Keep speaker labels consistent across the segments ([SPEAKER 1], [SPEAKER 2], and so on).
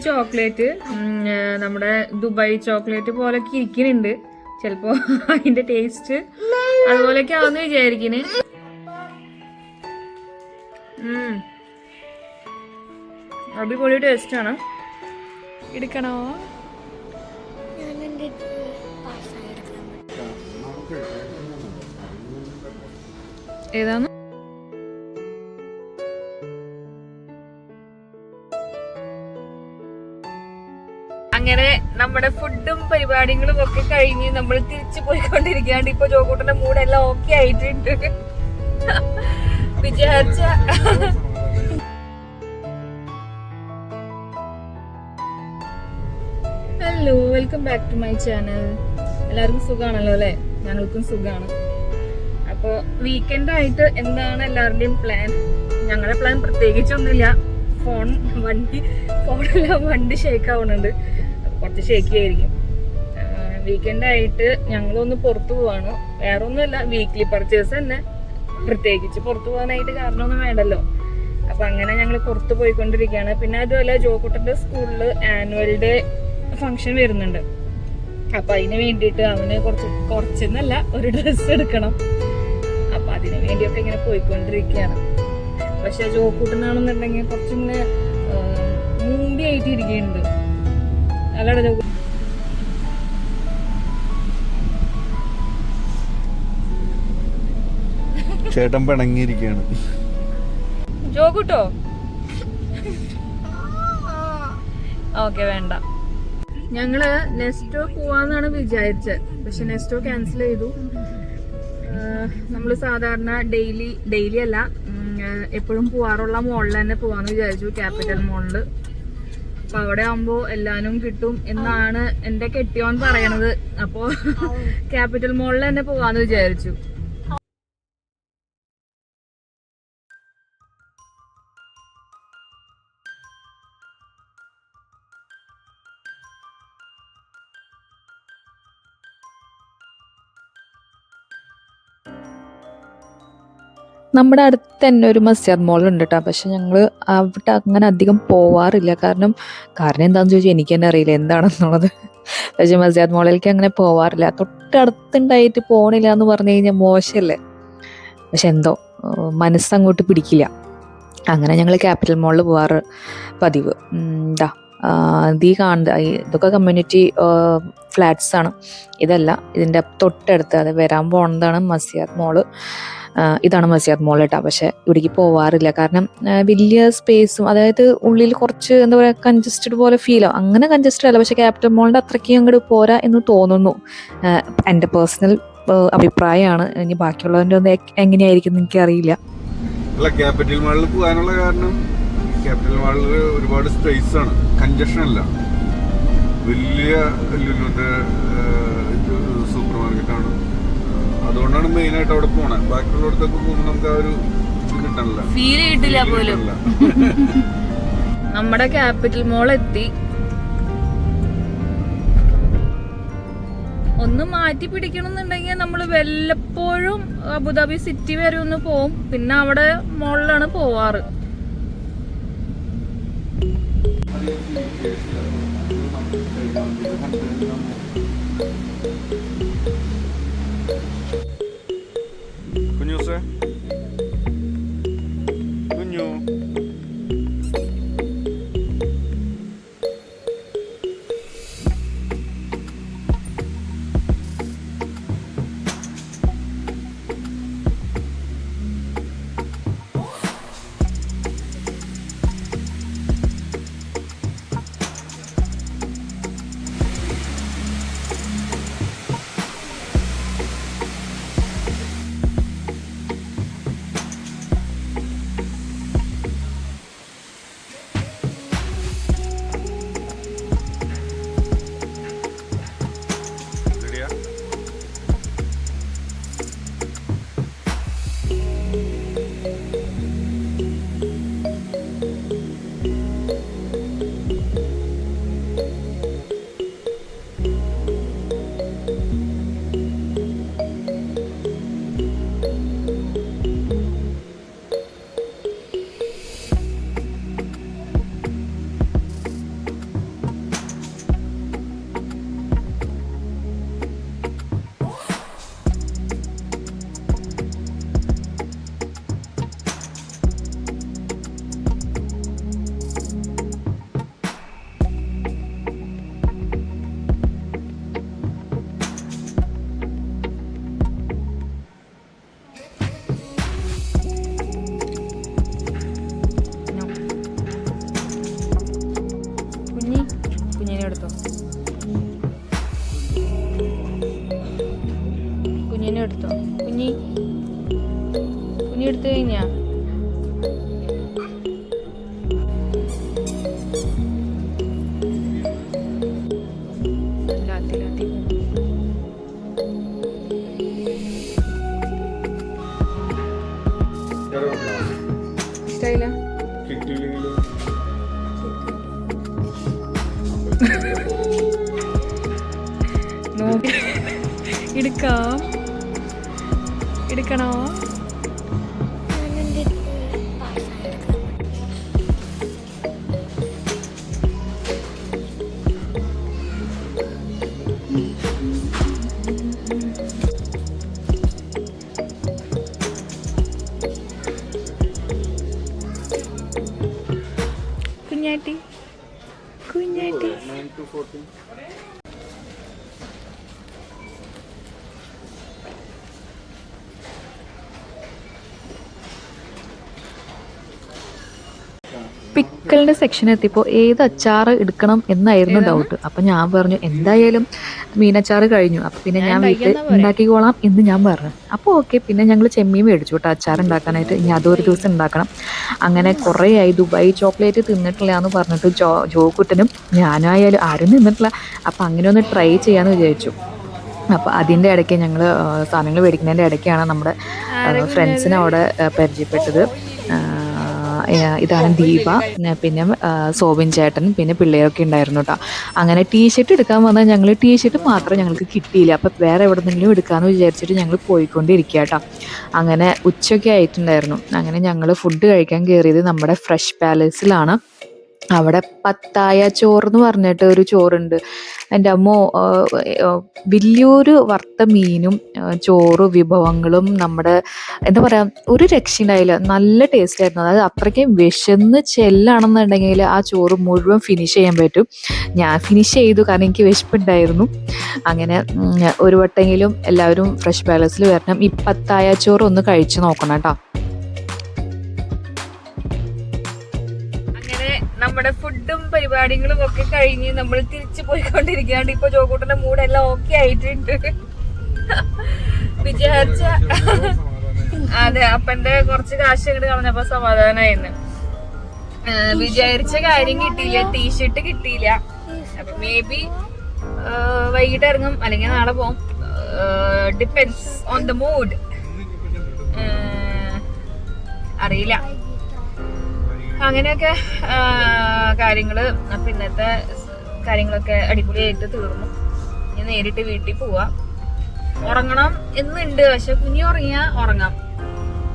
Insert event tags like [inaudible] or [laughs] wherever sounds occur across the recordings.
[SPEAKER 1] Chocolate നമ്മുടെ Dubai chocolate പോലൊക്കെ ഇരിക്കുന്നുണ്ട്. ചിലപ്പോ അതിന്റെ ടേസ്റ്റ് അതുപോലൊക്കെ ആവുന്ന വിചാരിക്കുന്നു ഉം. അടിപൊളി ടേസ്റ്റ് ആണ്. എടുക്കണോ?
[SPEAKER 2] ഞാൻ
[SPEAKER 1] അങ്ങനെ നമ്മുടെ ഫുഡും പരിപാടികളും ഒക്കെ കഴിഞ്ഞ് നമ്മൾ തിരിച്ചു പോയിക്കൊണ്ടിരിക്കാണ്ട് ഇപ്പൊ ജോക്കൂട്ടന്റെ മൂടെല്ലാം ഓക്കെ ആയിട്ടുണ്ട്. വിചാരിച്ച hello welcome back to my channel എല്ലാവർക്കും സുഖമാണല്ലോ അല്ലെ? ഞങ്ങൾക്കും സുഖമാണ്. അപ്പോൾ വീക്കെൻഡ് ആയിട്ട് എന്താണ് എല്ലാവരുടെയും പ്ലാൻ ഞങ്ങളുടെ പ്ലാൻ പ്രത്യേകിച്ചൊന്നുമില്ല. ഫോൺ വണ്ടി ഫോണെല്ലാം വണ്ടി ഷേക്ക് ആവുന്നുണ്ട്. ഷേക്കി ആയിരിക്കും വീക്കെൻഡ് ആയിട്ട് ഞങ്ങളൊന്ന് പുറത്തു പോവാണ്. വേറെ ഒന്നുമല്ല വീക്ക്ലി പർച്ചേസ് തന്നെ. പ്രത്യേകിച്ച് പുറത്തു പോകാനായിട്ട് കാരണമൊന്നും വേണ്ടല്ലോ. അപ്പൊ അങ്ങനെ ഞങ്ങൾ പുറത്ത് പോയിക്കൊണ്ടിരിക്കുകയാണ്. പിന്നെ അതുപോലെ ജോക്കുട്ടന്റെ സ്കൂളിൽ ആനുവൽ ഡേ ഫംഗ്ഷൻ വരുന്നുണ്ട്. അപ്പൊ അതിന് വേണ്ടിയിട്ട് അവന് കുറച്ച് കുറച്ചെന്നല്ല ഒരു ഡ്രസ്സ് എടുക്കണം. അപ്പൊ അതിനു വേണ്ടിയൊക്കെ ഇങ്ങനെ പോയിക്കൊണ്ടിരിക്കുകയാണ്. പക്ഷെ ജോക്കൂട്ടനാണെന്നുണ്ടെങ്കിൽ കുറച്ചിങ്ങനെ മൂമ്പി ആയിട്ട് ജോക്കു
[SPEAKER 3] ചേട്ടൻ പിണങ്ങിയിരിക്കുകയാണ്.
[SPEAKER 1] ജോക്കൂട്ടോ ഓക്കെ വേണ്ട. ഞങ്ങൾ നെസ്റ്റോ പോവാന്നാണ് വിചാരിച്ചത്. പക്ഷെ നെസ്റ്റോ ക്യാൻസൽ ചെയ്തു. നമ്മൾ സാധാരണ ഡെയിലി ഡെയിലി അല്ല എപ്പോഴും പോവാറുള്ള മോളിൽ തന്നെ പോവാന്ന് വിചാരിച്ചു ക്യാപിറ്റൽ മോളിൽ. അപ്പൊ അവിടെ ആവുമ്പോ എല്ലാനും കിട്ടും എന്നാണ് എന്റെ കെട്ടിയോൻ പറയണത്. അപ്പോ ക്യാപിറ്റൽ മോളിൽ തന്നെ പോവാന്ന് വിചാരിച്ചു.
[SPEAKER 4] നമ്മുടെ അടുത്ത് തന്നെ ഒരു മസ്ജിദ് മോൾ ഉണ്ട് കേട്ടോ പക്ഷെ ഞങ്ങൾ അവിടെ അങ്ങനെ അധികം പോവാറില്ല. കാരണം കാരണം എന്താണെന്ന് ചോദിച്ചാൽ എനിക്ക് തന്നെ അറിയില്ല എന്താണെന്നുള്ളത്. പക്ഷെ മസ്ജിദ് മോളിലേക്ക് അങ്ങനെ പോവാറില്ല. തൊട്ടടുത്തുണ്ടായിട്ട് പോണില്ല എന്ന് പറഞ്ഞു കഴിഞ്ഞാൽ മോശമല്ലേ പക്ഷെ എന്തോ മനസ്സങ്ങോട്ട് പിടിക്കില്ല. അങ്ങനെ ഞങ്ങൾ ക്യാപിറ്റൽ മോളിൽ പോവാറ് പതിവ്. ഈ കാണുന്നത്. ഇതൊക്കെ കമ്മ്യൂണിറ്റി ഫ്ലാറ്റ്സ് ആണ്. ഇതല്ല ഇതിന്റെ തൊട്ടടുത്ത്. അത് വരാൻ പോകുന്നതാണ് മസ്ജിദ് മോൾ ഇതാണ് മസിയാദ് മോൾ കേട്ടോ പക്ഷെ ഇവിടേക്ക് പോവാറില്ല. കാരണം വലിയ സ്പേസും അതായത് ഉള്ളിൽ കുറച്ച് എന്താ പറയുക കൺജസ്റ്റഡ് പോലെ ആവും അങ്ങനെ കൺജസ്റ്റഡ് അല്ല. പക്ഷെ ക്യാപിറ്റൽ മോളിന്റെ അത്രയ്ക്ക് അങ്ങോട്ട് പോരാ എന്ന് തോന്നുന്നു. എന്റെ പേഴ്സണൽ അഭിപ്രായമാണ്. ഇനി ബാക്കിയുള്ളവന്റെ ഒന്ന് എങ്ങനെയായിരിക്കും എനിക്കറിയില്ല.
[SPEAKER 3] അല്ല ക്യാപിറ്റൽ മാളിൽ പോകാനുള്ള കാരണം ക്യാപിറ്റൽ മാളിൽ ഒരുപാട് സ്പേസ് ആണ്. കഞ്ചക്ഷൻ അല്ല. വലിയ അതുകൊണ്ടാണ് മെയിൻ ആയിട്ട് അവിടെ പോണേ. ബാക്കിയുള്ളടത്തൊക്കെ പോകുമ്പോൾ നമുക്ക് ആ ഒരു
[SPEAKER 1] ഫീൽ കിട്ടില്ല പോലും. [laughs] നമ്മുടെ ക്യാപിറ്റൽ മോൾ എത്തി. ഒന്ന് മാറ്റി പിടിക്കണമെന്നുണ്ടെങ്കിൽ നമ്മൾ വല്ലപ്പോഴും അബുദാബി സിറ്റി വരെ ഒന്ന് പോവും. പിന്നെ അവിടെ മോളിലാണ് പോവാറ്.
[SPEAKER 3] കുഞ്ഞൂസേ
[SPEAKER 1] എടുക്കണോ
[SPEAKER 4] പിക്കിളിന്റെ സെക്ഷൻ എത്തിയപ്പോൾ ഏത് അച്ചാർ എടുക്കണം എന്നായിരുന്നു ഡൗട്ട് അപ്പൊ ഞാൻ പറഞ്ഞു എന്തായാലും മീനച്ചാറ് കഴിഞ്ഞു. അപ്പൊ പിന്നെ ഞാൻ വീട്ടിൽ ഉണ്ടാക്കിക്കോളാം എന്ന് ഞാൻ പറഞ്ഞു. അപ്പോൾ ഓക്കെ പിന്നെ ഞങ്ങൾ ചെമ്മീൻ മേടിച്ചു കേട്ടോ അച്ചാർ ഉണ്ടാക്കാനായിട്ട്. ഇനി അതൊരു ദിവസം ഉണ്ടാക്കണം. അങ്ങനെ കുറേ ആയി ദുബായ് ചോക്ലേറ്റ് തിന്നിട്ടില്ല എന്ന് പറഞ്ഞിട്ട് ജോ ജോക്കുട്ടനും ഞാനായാലും ആരും തിന്നിട്ടില്ല. അപ്പം അങ്ങനെ ഒന്ന് ട്രൈ ചെയ്യാന്ന് വിചാരിച്ചു. അപ്പോൾ അതിന്റെ ഇടയ്ക്ക് ഞങ്ങൾ സാധനങ്ങൾ മേടിക്കുന്നതിന്റെ ഇടയ്ക്കാണ് നമ്മുടെ ഫ്രണ്ട്സിനെ അവിടെ പരിചയപ്പെട്ടത്. ഇതാണ് ദീപ. പിന്നെ- സോബിൻ ചേട്ടൻ പിന്നെ പിള്ളേരൊക്കെ ഉണ്ടായിരുന്നു കേട്ടോ അങ്ങനെ ടീഷർട്ട് എടുക്കാൻ വന്നാൽ ഞങ്ങൾ ടീഷർട്ട് മാത്രം ഞങ്ങൾക്ക് കിട്ടിയില്ല. അപ്പോൾ വേറെ എവിടെ നിന്നെങ്കിലും എടുക്കാമെന്ന് വിചാരിച്ചിട്ട് ഞങ്ങൾ പോയിക്കൊണ്ടിരിക്കുക കേട്ടോ അങ്ങനെ ഉച്ചയ്ക്ക് ആയിട്ടുണ്ടായിരുന്നു. അങ്ങനെ ഞങ്ങൾ ഫുഡ് കഴിക്കാൻ കയറിയത് നമ്മുടെ ഫ്രഷ് പാലസിലാണ് അവിടെ പത്തായ ചോറ് എന്ന് പറഞ്ഞിട്ട് ഒരു ചോറുണ്ട്. എന്റെ അമ്മ വലിയൊരു വറുത്ത മീനും ചോറ് വിഭവങ്ങളും നമ്മുടെ എന്താ പറയുക ഒരു രക്ഷയുണ്ടായില്ല നല്ല ടേസ്റ്റ് ആയിരുന്നു. അതായത് അത്രയ്ക്കും വിശന്ന് ചെല്ലാണെന്നുണ്ടെങ്കിൽ ആ ചോറ് മുഴുവൻ ഫിനിഷ് ചെയ്യാൻ പറ്റും. ഞാൻ ഫിനിഷ് ചെയ്തു കാരണം എനിക്ക് വിശപ്പുണ്ടായിരുന്നു. അങ്ങനെ ഒരു വട്ടെങ്കിലും എല്ലാവരും ഫ്രഷ് പാലസിൽ വരണം. ഈ പത്തായ ചോറ് ഒന്ന് കഴിച്ചു നോക്കണം കേട്ടോ.
[SPEAKER 1] നമ്മുടെ ഫുഡും പരിപാടികളും ഒക്കെ കഴിഞ്ഞ് നമ്മൾ തിരിച്ചു പോയിക്കൊണ്ടിരിക്കുകയാണ്. ഇപ്പൊ ജോക്കൂട്ടന്റെ മൂടെല്ലാം ഓക്കെ ആയിട്ടുണ്ട്. വിചാരിച്ച അതെ അപ്പന്റെ കുറച്ച് കാശ് ഇങ്ങോട്ട് കളഞ്ഞപ്പോ സമാധാനായിരുന്നു വിചാരിച്ച കാര്യം കിട്ടിയില്ല ടീഷർട്ട് കിട്ടിയില്ല. അപ്പൊ മേ ബി വൈകിട്ട് ഇറങ്ങും. അല്ലെങ്കിൽ നാളെ പോവും. ഡിപ്പെൻസ് ഓൺ ദ മൂഡ് അറിയില്ല. അങ്ങനെയൊക്കെ കാര്യങ്ങൾ അപ്പം ഇന്നത്തെ കാര്യങ്ങളൊക്കെ അടിപൊളിയായിട്ട് തീർന്നു. ഇനി നേരിട്ട് വീട്ടിൽ പോവാ. ഉറങ്ങണം എന്നുണ്ട് പക്ഷെ കുഞ്ഞി ഉറങ്ങിയാ ഉറങ്ങാം.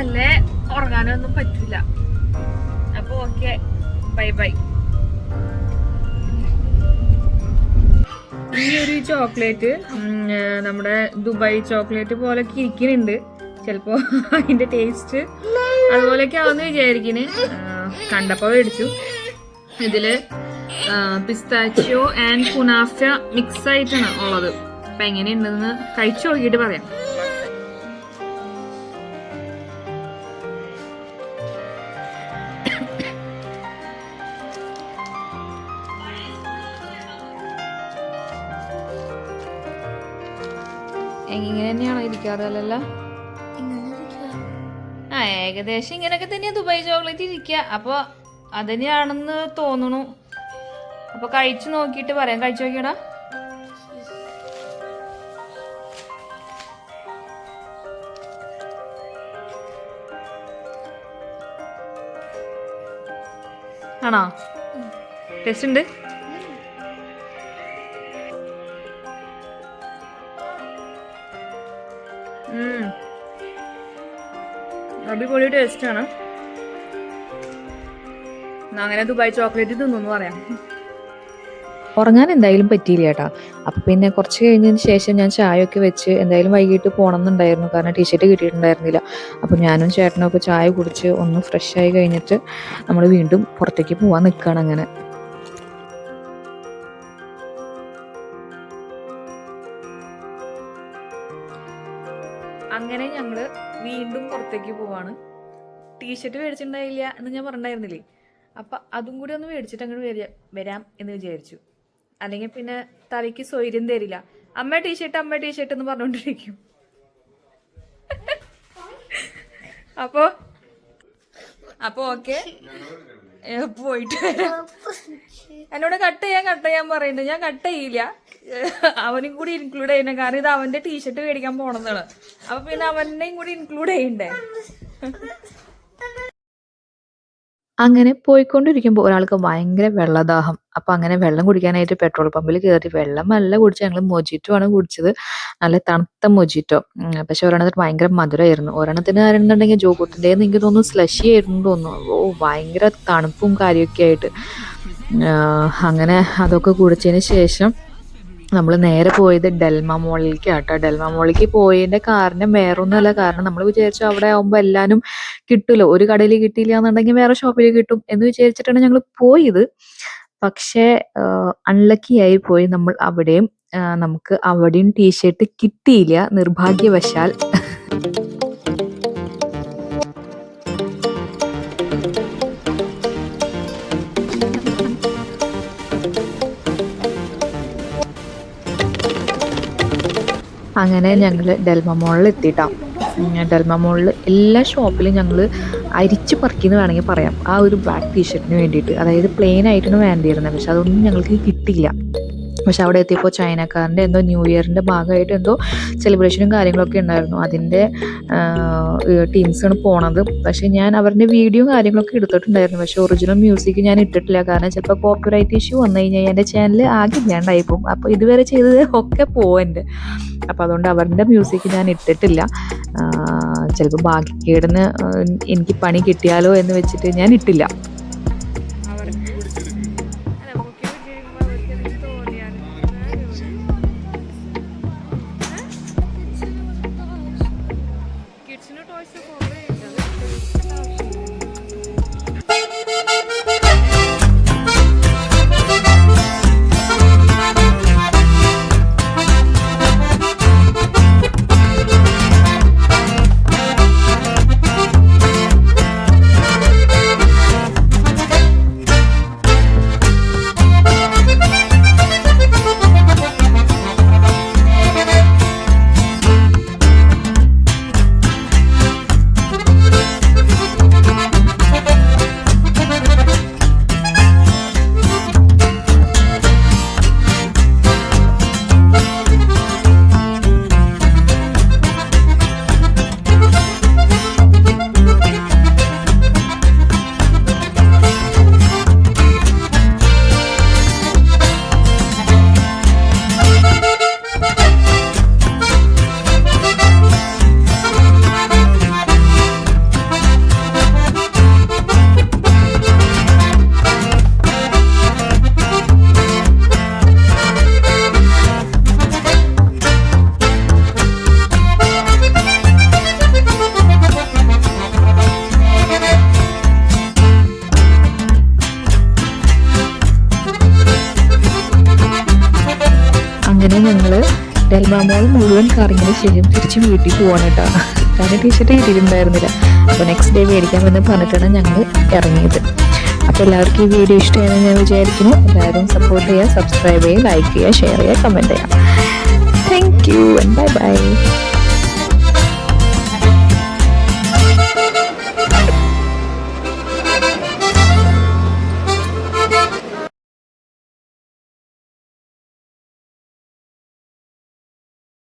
[SPEAKER 1] അല്ലേ? ഉറങ്ങാനൊന്നും പറ്റില്ല അപ്പോൾ ഓക്കെ. Bye bye. ഈ ഒരു ചോക്ലേറ്റ് നമ്മുടെ ദുബായ് ചോക്ലേറ്റ് പോലൊക്കെ ഇരിക്കുന്നുണ്ട്. ചിലപ്പോ അതിന്റെ ടേസ്റ്റ് അതുപോലെയൊക്കെ ആവുന്ന വിചാരിക്കുന്നു കണ്ടപ്പോ മേടിച്ചു. ഇതിൽ പിസ്താച്ചിയോ ആൻഡ് കുനാഫ മിക്സ് ആയിട്ടാണ് ഉള്ളത്. അപ്പൊ എങ്ങനെയുണ്ടെന്ന് കഴിച്ചു നോക്കിയിട്ട് പറയാം. ഇങ്ങനെ തന്നെയാണോ
[SPEAKER 2] ഇരിക്കുക.
[SPEAKER 1] ആ ഏകദേശം ഇങ്ങനെയൊക്കെ തന്നെയാ ദുബായ് ചോക്ലേറ്റ് ഇരിക്കുക അപ്പോൾ അതന്നെയാണെന്ന് തോന്നുന്നു. അപ്പൊ കഴിച്ചു നോക്കിയിട്ട് പറയാം. കഴിച്ചു നോക്കിയടാ. ആണോ? ടേസ്റ്റ് ഉണ്ട്? അടിപൊളി ടേസ്റ്റ് ആണ് എന്നാ അങ്ങനെ ദുബായ് ചോക്ലേറ്റ് തിന്നു പറയാം.
[SPEAKER 4] ഉറങ്ങാൻ എന്തായാലും പറ്റിയില്ല ചേട്ടാ അപ്പം പിന്നെ കുറച്ച് കഴിഞ്ഞതിന് ശേഷം ഞാൻ ചായയൊക്കെ വെച്ച് എന്തായാലും വൈകിട്ട് പോകണം എന്നുണ്ടായിരുന്നു കാരണം ടീഷർട്ട് കിട്ടിയിട്ടുണ്ടായിരുന്നില്ല. അപ്പോൾ ഞാനും ചേട്ടനും ഒക്കെ ചായ കുടിച്ച് ഒന്ന് ഫ്രഷ് ആയി കഴിഞ്ഞിട്ട് നമ്മൾ വീണ്ടും പുറത്തേക്ക് പോകാൻ നിൽക്കുകയാണ് അങ്ങനെ.
[SPEAKER 1] ടീഷർട്ട് മേടിച്ചിട്ടുണ്ടായില്ല എന്ന് ഞാൻ പറഞ്ഞിട്ടുണ്ടായിരുന്നില്ലേ? അപ്പൊ അതും കൂടി ഒന്ന് മേടിച്ചിട്ട് അങ്ങോട്ട് വരാ എന്ന് വിചാരിച്ചു. അല്ലെങ്കിൽ പിന്നെ തലയ്ക്ക് സ്വൈര്യം തരില്ല. അമ്മ ടീഷർട്ട് അമ്മ ടീഷർട്ട് എന്ന് പറഞ്ഞുകൊണ്ടിരിക്കും അപ്പോ അപ്പൊ ഓക്കെ. പോയിട്ട് എന്നോട് കട്ട് ചെയ്യാൻ കട്ട് ചെയ്യാൻ പറയുന്നത് ഞാൻ കട്ട് ചെയ്യില്ല. അവനും കൂടി ഇൻക്ലൂഡ് ചെയ്യണം കാരണം ഇത് അവന്റെ ടീഷർട്ട് മേടിക്കാൻ പോണെന്നാണ് അപ്പൊ പിന്നെ അവനെയും കൂടി ഇൻക്ലൂഡ് ചെയ്യണ്ടേ?
[SPEAKER 4] അങ്ങനെ പോയിക്കൊണ്ടിരിക്കുമ്പോൾ ഒരാൾക്ക് ഭയങ്കര വെള്ളദാഹം. അപ്പൊ അങ്ങനെ വെള്ളം കുടിക്കാനായിട്ട് പെട്രോൾ പമ്പിൽ കയറി വെള്ളം നല്ല കുടിച്ച് ഞങ്ങൾ മൊജിറ്റോ ആണ് കുടിച്ചത്. നല്ല തണുത്ത മൊജിറ്റോ. പക്ഷെ ഒരെണ്ണത്തിന് ഭയങ്കര മധുരമായിരുന്നു ഒരെണ്ണത്തിന് ആയിരുന്നുണ്ടെങ്കിൽ ജോഗൂട്ടിന്റെ എനിക്ക് തോന്നുന്നു സ്ലഷി ആയിരുന്നു തോന്നുന്നു. ഓ ഭയങ്കര തണുപ്പും കാര്യമൊക്കെ ആയിട്ട്. അങ്ങനെ അതൊക്കെ കുടിച്ചതിന് ശേഷം നമ്മൾ നേരെ പോയത് ഡെൽമ മോളിലേക്ക് ആട്ടോ ഡെൽമ മോളിലേക്ക് പോയതിന്റെ കാരണം വേറെ ഒന്നുമല്ല കാരണം നമ്മൾ വിചാരിച്ചു അവിടെ ആവുമ്പോൾ എല്ലാവരും കിട്ടുമല്ലോ ഒരു കടയിൽ കിട്ടിയില്ല എന്നുണ്ടെങ്കിൽ വേറെ ഷോപ്പിൽ കിട്ടും എന്ന് വിചാരിച്ചിട്ടാണ് ഞങ്ങൾ പോയത്. പക്ഷേ അൺലക്കി ആയി പോയി നമ്മൾ അവിടെയും. നമുക്ക് അവിടെയും ടീഷർട്ട് കിട്ടിയില്ല. നിർഭാഗ്യവശാൽ. അങ്ങനെ ഞങ്ങൾ ഡെൽമ മോളിൽ എത്തിയിട്ടാ ഡെൽമ മോളിൽ എല്ലാ ഷോപ്പിലും ഞങ്ങൾ അരിച്ച് പറക്കിന്ന് വേണമെങ്കിൽ പറയാം. ആ ഒരു ബ്ലാക്ക് ടീഷർട്ടിന് വേണ്ടിയിട്ട്. അതായത് പ്ലെയിൻ ആയിട്ടാണ് വേണ്ടിയിരുന്നത് പക്ഷെ അതൊന്നും ഞങ്ങൾക്ക് കിട്ടിയില്ല. പക്ഷെ അവിടെ എത്തിയപ്പോൾ ചൈനക്കാരന്റെ എന്തോ ന്യൂ ഇയറിന്റെ ഭാഗമായിട്ട് എന്തോ സെലിബ്രേഷനും കാര്യങ്ങളൊക്കെ ഉണ്ടായിരുന്നു. അതിന്റെ ടീംസാണ് പോണത്. പക്ഷേ ഞാൻ അവരുടെ വീഡിയോ കാര്യങ്ങളൊക്കെ എടുത്തിട്ടുണ്ടായിരുന്നു. പക്ഷേ ഒറിജിനൽ മ്യൂസിക് ഞാൻ ഇട്ടിട്ടില്ല. കാരണം ചിലപ്പോൾ കോപ്പിറൈറ്റ് ഇഷ്യൂ വന്നു കഴിഞ്ഞാൽ എന്റെ ചാനൽ ആകെ ഇല്ലാണ്ടായി പോകും അപ്പോൾ ഇതുവരെ ചെയ്തത് ഒക്കെ പോവന്റെ എന്റെ. അപ്പോൾ അതുകൊണ്ട് അവരുടെ മ്യൂസിക് ഞാൻ ഇട്ടിട്ടില്ല. ചിലപ്പോൾ ബാക്കി ഭാഗ്യക്കേടിന് എനിക്ക് പണി കിട്ടിയാലോ എന്ന് വെച്ചിട്ട് ഞാൻ ഇട്ടില്ല. മുഴുവൻ ശരിയും തിരിച്ച് വീട്ടിൽ പോവാണ് കേട്ടോ കാരണം ടീഷർട്ട് കിട്ടിയിട്ടുണ്ടായിരുന്നില്ല അപ്പോൾ നെക്സ്റ്റ് ഡേ മേടിക്കാമെന്ന് പറഞ്ഞിട്ടാണ് ഞങ്ങൾ ഇറങ്ങിയത്. അപ്പോൾ എല്ലാവർക്കും ഈ വീഡിയോ ഇഷ്ടമായെന്ന് ഞാൻ വിചാരിക്കുന്നു. എല്ലാവരും സപ്പോർട്ട് ചെയ്യുക സബ്സ്ക്രൈബ് ചെയ്യുക ലൈക്ക് ചെയ്യുക ഷെയർ ചെയ്യുക കമന്റ് ചെയ്യുക. Thank you bye bye